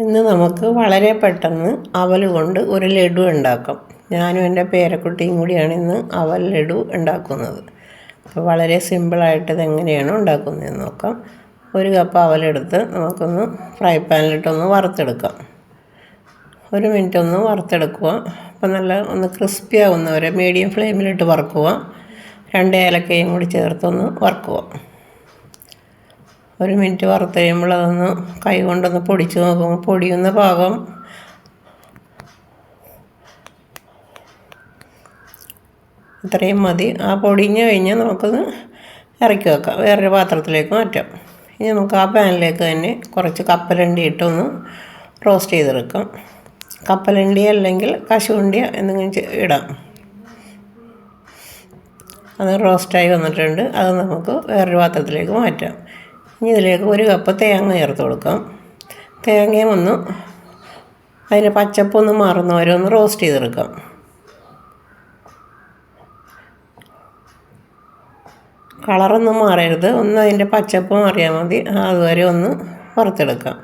ഇന്ന് നമുക്ക് വളരെ പെട്ടെന്ന് അവൽ കൊണ്ട് ഒരു ലഡു ഉണ്ടാക്കാം. ഞാനും എന്റെ പേരക്കുട്ടിയും കൂടിയാണ് ഇന്ന് അവൽ ലഡു ഉണ്ടാക്കുന്നത്. അപ്പോൾ വളരെ സിമ്പിളായിട്ട് ഇതെങ്ങനെയാണ് ഉണ്ടാക്കുന്നതെന്ന് നോക്കാം. ഒരു കപ്പ് അവലെടുത്ത് നമുക്കൊന്ന് ഫ്രൈ പാനിലിട്ടൊന്ന് വറുത്തെടുക്കാം. ഒരു മിനിറ്റ് ഒന്ന് വറുത്തെടുക്കുക. അപ്പോൾ നല്ല ഒന്ന് ക്രിസ്പി ആവുന്നവരെ മീഡിയം ഫ്ലെയിമിലിട്ട് വറുക്കുക. രണ്ട് ഏലക്കയും കൂടി ചേർത്തൊന്ന് വറുക്കുക. ഒരു മിനിറ്റ് വറുത്ത് കഴിയുമ്പോൾ അതൊന്ന് കൈ കൊണ്ടൊന്ന് പൊടിച്ച് നോക്കുമ്പോൾ പൊടിയുന്ന പാകം ഇത്രയും മതി. ആ പൊടിഞ്ഞ് കഴിഞ്ഞാൽ നമുക്കത് ഇറക്കി വെക്കാം. വേറൊരു പാത്രത്തിലേക്ക് മാറ്റാം. ഇനി നമുക്ക് ആ പാനിലേക്ക് തന്നെ കുറച്ച് കപ്പലണ്ടി ഇട്ടൊന്ന് റോസ്റ്റ് ചെയ്തെടുക്കാം. കപ്പലണ്ടി അല്ലെങ്കിൽ കശുവണ്ടി എന്തെങ്കിലും ഇടാം. അത് റോസ്റ്റായി വന്നിട്ടുണ്ട്. അത് നമുക്ക് വേറൊരു പാത്രത്തിലേക്ക് മാറ്റാം. ഇനി ഇതിലേക്ക് ഒരു കപ്പ് തേങ്ങ ചേർത്ത് കൊടുക്കാം. തേങ്ങയും ഒന്ന് അതിന് പച്ചപ്പൊന്ന് മാറുന്നവരെ ഒന്ന് റോസ്റ്റ് ചെയ്തെടുക്കാം. കളറൊന്നും മാറരുത്. ഒന്ന് അതിന്റെ പച്ചപ്പ് മാറിയാൽ മതി. അതുവരെ ഒന്ന് വറുത്തെടുക്കാം.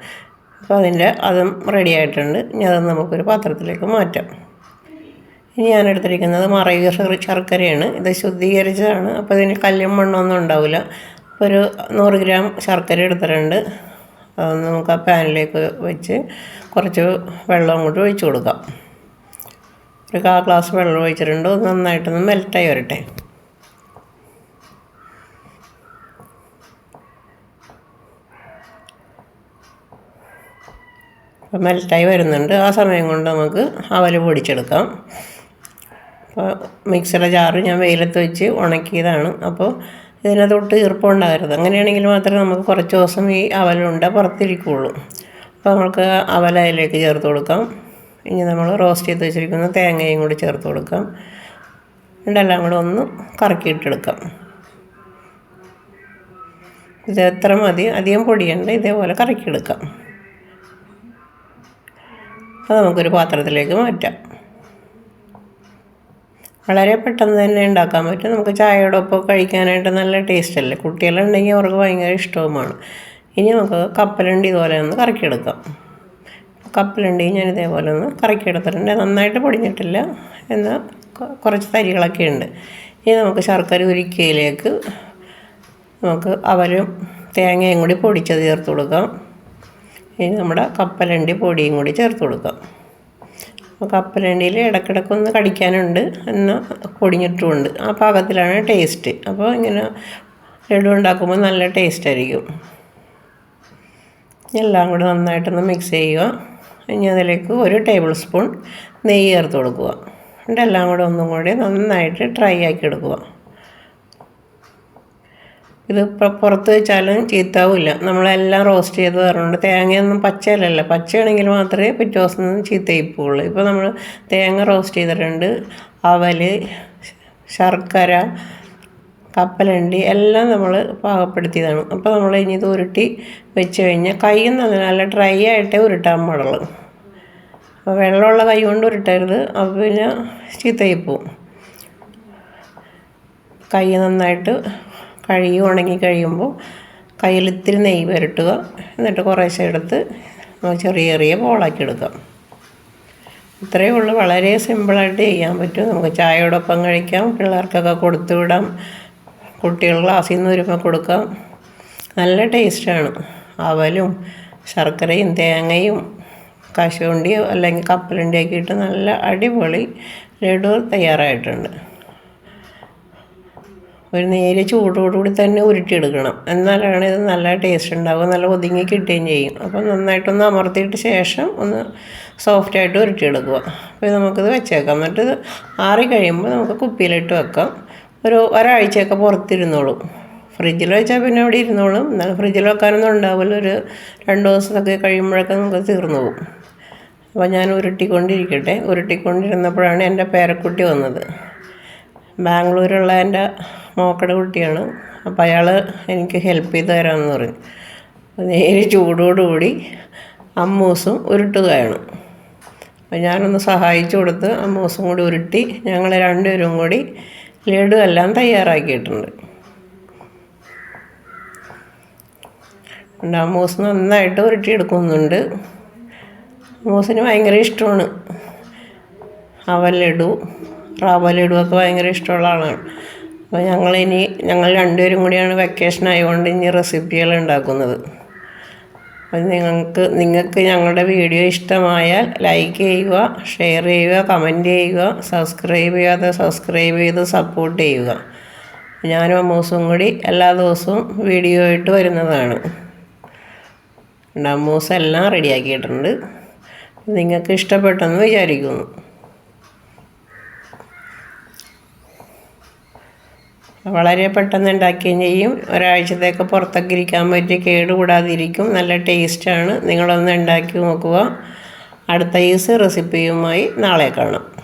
അപ്പോൾ അതിന്റെ അതും റെഡി ആയിട്ടുണ്ട്. ഇനി അത് നമുക്കൊരു പാത്രത്തിലേക്ക് മാറ്റാം. ഇനി ഞാൻ എടുത്തിരിക്കുന്നത് മറയൂർ ശർക്കരയാണ്. ഇത് ശുദ്ധീകരിച്ചതാണ്. അപ്പോൾ ഇതിന് കല്ലും മണ്ണൊന്നും ഉണ്ടാവില്ല. ഒരു നൂറ് ഗ്രാം ശർക്കര എടുത്തിട്ടുണ്ട്. അത് നമുക്ക് ആ പാനിലേക്ക് വെച്ച് കുറച്ച് വെള്ളം അങ്ങോട്ട് ഒഴിച്ചു കൊടുക്കാം. ഒരു കാ ഗ്ലാസ് വെള്ളം ഒഴിച്ചിട്ടുണ്ട്. നന്നായിട്ടൊന്ന് മെൽറ്റായി വരട്ടെ. അപ്പോൾ മെൽറ്റായി വരുന്നുണ്ട്. ആ സമയം കൊണ്ട് നമുക്ക് അവൽ പൊടിച്ചെടുക്കാം. അപ്പോൾ മിക്സിയുടെ ജാറ് ഞാൻ വെയിലത്ത് വെച്ച് ഉണക്കിയതാണ്. അപ്പോൾ ഇതിനകത്തൊട്ട് ഈർപ്പമുണ്ടാകരുത്. അങ്ങനെയാണെങ്കിൽ മാത്രമേ നമുക്ക് കുറച്ച് ദിവസം ഈ അവലുണ്ട പുറത്തിരിക്കുകയുള്ളൂ. അപ്പോൾ നമുക്ക് അവല അതിലേക്ക് ചേർത്ത് കൊടുക്കാം. ഇനി നമ്മൾ റോസ്റ്റ് ചെയ്ത് വെച്ചിരിക്കുന്ന തേങ്ങയും കൂടി ചേർത്ത് കൊടുക്കാം. ഇതെല്ലാം കൂടെ ഒന്ന് കറക്കിയിട്ടെടുക്കാം. ഇത് എത്ര മതി? അധികം പൊടിയുണ്ട്. ഇതേപോലെ കറക്കിയെടുക്കാം. അത് നമുക്കൊരു പാത്രത്തിലേക്ക് മാറ്റാം. വളരെ പെട്ടെന്ന് തന്നെ ഉണ്ടാക്കാൻ പറ്റും. നമുക്ക് ചായയോടൊപ്പം കഴിക്കാനായിട്ട് നല്ല ടേസ്റ്റ് അല്ലേ? കുട്ടികളുണ്ടെങ്കിൽ അവർക്ക് ഭയങ്കര ഇഷ്ടവുമാണ്. ഇനി നമുക്ക് കപ്പലണ്ടി ഇതുപോലെ ഒന്ന് കറക്കിയെടുക്കാം. കപ്പലണ്ടി ഞാൻ ഇതേപോലെ ഒന്ന് കറക്കിയെടുത്തിട്ടുണ്ട്. നന്നായിട്ട് പൊടിഞ്ഞിട്ടില്ല. എന്നാൽ കുറച്ച് തരികളൊക്കെ ഉണ്ട്. ഇനി നമുക്ക് ശർക്കര ഉരുക്കിയതിലേക്ക് നമുക്ക് അവരും തേങ്ങയും കൂടി പൊടിച്ചത് ചേർത്ത് കൊടുക്കാം. ഇനി നമ്മുടെ കപ്പലണ്ടി പൊടിയും കൂടി ചേർത്ത് കൊടുക്കാം. കപ്പലണ്ടിയിൽ ഇടയ്ക്കിടയ്ക്കൊന്ന് കടിക്കാനുണ്ട്. എന്നാൽ പൊടിഞ്ഞിട്ടുമുണ്ട്. ആ പാകത്തിലാണ് ടേസ്റ്റ്. അപ്പോൾ ഇങ്ങനെ ലഡു ഉണ്ടാക്കുമ്പോൾ നല്ല ടേസ്റ്റ് ആയിരിക്കും. എല്ലാം കൂടെ നന്നായിട്ടൊന്ന് മിക്സ് ചെയ്യുക. ഇനി അതിലേക്ക് ഒരു ടേബിൾ സ്പൂൺ നെയ്യ് ചേർത്ത് കൊടുക്കുക. എന്നിട്ട് എല്ലാം കൂടെ ഒന്നും കൂടി നന്നായിട്ട് ഡ്രൈ ആക്കി എടുക്കുക. ഇത് പുറത്ത് വെച്ചാലും ചീത്താവില്ല. നമ്മളെല്ലാം റോസ്റ്റ് ചെയ്ത് തരുന്നുണ്ട് തേങ്ങയൊന്നും പച്ചയിലല്ല പച്ചയാണെങ്കിൽ മാത്രമേ പിറ്റേ ദിവസം ചീത്തയായി പോവുള്ളൂ ഇപ്പോൾ നമ്മൾ തേങ്ങ റോസ്റ്റ് ചെയ്തിട്ടുണ്ട്. അവൽ ശർക്കര കപ്പലണ്ടി എല്ലാം നമ്മൾ പാകപ്പെടുത്തിയതാണ്. അപ്പോൾ നമ്മൾ ഇനി ഇത് ഉരുട്ടി വെച്ച് കഴിഞ്ഞാൽ കൈ നല്ല ഡ്രൈ ആയിട്ടേ ഉരുട്ടാൻ പാടുള്ളൂ. അപ്പോൾ വെള്ളമുള്ള കൈ കൊണ്ട് ഉരുട്ടരുത്. അപ്പോൾ പിന്നെ ചീത്തയായി പോവും കൈ നന്നായിട്ട് കഴുകി ഉണങ്ങി കഴിയുമ്പോൾ കയ്യിൽ ഇത്തിരി നെയ്യ് പുരട്ടുക. എന്നിട്ട് കുറേശ്ശെ എടുത്ത് ചെറിയ ചെറിയ ബോളാക്കി എടുക്കാം ഇത്രയേ ഉള്ളൂ. വളരെ സിമ്പിളായിട്ട് ചെയ്യാൻ പറ്റും. നമുക്ക് ചായയോടൊപ്പം കഴിക്കാം. പിള്ളേർക്കൊക്കെ കൊടുത്തു വിടാം. കുട്ടികൾ ക്ലാസ്സിൽ നിന്ന് വരുമ്പോൾ കൊടുക്കാം. നല്ല ടേസ്റ്റാണ് അവലും ശർക്കരയും തേങ്ങയും കശുവണ്ടിയോ അല്ലെങ്കിൽ കപ്പലണ്ടിയൊക്കെ ഇട്ട് നല്ല അടിപൊളി ലഡു തയ്യാറായിട്ടുണ്ട്. ഒരു നേരിയ ചൂടോടുകൂടി തന്നെ ഉരുട്ടിയെടുക്കണം. എന്നാലാണ് ഇത് നല്ല ടേസ്റ്റ് ഉണ്ടാവുക നല്ല ഒതുങ്ങി കിട്ടുകയും ചെയ്യും. അപ്പം നന്നായിട്ടൊന്ന് അമർത്തിയിട്ട് ശേഷം ഒന്ന് സോഫ്റ്റായിട്ട് ഉരുട്ടിയെടുക്കുക. അപ്പോൾ നമുക്കിത് വെച്ചേക്കാം. എന്നിട്ട് ഇത് ആറി കഴിയുമ്പോൾ നമുക്ക് കുപ്പിയിലിട്ട് വെക്കാം. ഒരു ഒരാഴ്ചയൊക്കെ പുറത്തിരുന്നോളും. ഫ്രിഡ്ജിൽ വെച്ചാൽ പിന്നെ അവിടെ ഇരുന്നോളും. എന്നാലും ഫ്രിഡ്ജിൽ വെക്കാനൊന്നും ഉണ്ടാവില്ല. ഒരു രണ്ട് ദിവസമൊക്കെ കഴിയുമ്പോഴൊക്കെ നമുക്ക് തീർന്നു പോകും. അപ്പോൾ ഞാൻ ഉരുട്ടിക്കൊണ്ടിരിക്കട്ടെ. ഉരുട്ടിക്കൊണ്ടിരുന്നപ്പോഴാണ് എന്റെ പേരക്കുട്ടി വന്നത്. ബാംഗ്ലൂരുള്ള എന്റെ മോക്കടെ കുട്ടിയാണ്. അപ്പോൾ അയാൾ എനിക്ക് ഹെൽപ്പ് ചെയ്ത് തരാമെന്ന് പറഞ്ഞു. നേരെ ചൂടോടുകൂടി അമ്മൂസും ഉരുട്ടുകയാണ് അപ്പോൾ ഞാനൊന്ന് സഹായിച്ചു കൊടുത്ത് അമ്മൂസും കൂടി ഉരുട്ടി ഞങ്ങൾ രണ്ടുപേരും കൂടി ലഡു എല്ലാം തയ്യാറാക്കിയിട്ടുണ്ട്. അമ്മൂസ് നന്നായിട്ട് ഉരുട്ടിയെടുക്കുന്നുണ്ട്. അമ്മൂസിന് ഭയങ്കര ഇഷ്ടമാണ്. അവൽ ലഡു ലഡു ഒക്കെ ഭയങ്കര ഇഷ്ടമുള്ള ആളാണ് അപ്പോൾ ഇനി ഞങ്ങൾ രണ്ടുപേരും കൂടിയാണ് വെക്കേഷൻ ആയതുകൊണ്ട് ഇനി റെസിപ്പികൾ ഉണ്ടാക്കുന്നത്. അപ്പോൾ നിങ്ങൾക്ക് നിങ്ങൾക്ക് ഞങ്ങളുടെ വീഡിയോ ഇഷ്ടമായാൽ ലൈക്ക് ചെയ്യുക ഷെയർ ചെയ്യുക കമന്റ് ചെയ്യുക സബ്സ്ക്രൈബ് ചെയ്യാതെ സബ്സ്ക്രൈബ് ചെയ്ത് സപ്പോർട്ട് ചെയ്യുക. ഞാനും അമ്മൂസും കൂടി എല്ലാ ദിവസവും വീഡിയോ ആയിട്ട് വരുന്നതാണ്. അമ്മൂസ് എല്ലാം റെഡിയാക്കിയിട്ടുണ്ട് നിങ്ങൾക്ക് ഇഷ്ടപ്പെട്ടെന്ന് വിചാരിക്കുന്നു. വളരെ പെട്ടെന്ന് ഉണ്ടാക്കുകയും ചെയ്യും. ഒരാഴ്ചത്തേക്ക് പുറത്തൊക്കെ ഇരിക്കാൻ പറ്റി കേടുകൂടാതിരിക്കും. നല്ല ടേസ്റ്റാണ് നിങ്ങളൊന്ന് ഉണ്ടാക്കി നോക്കുക. അടുത്ത ഈസ് റെസിപ്പിയുമായി നാളെ കാണാം.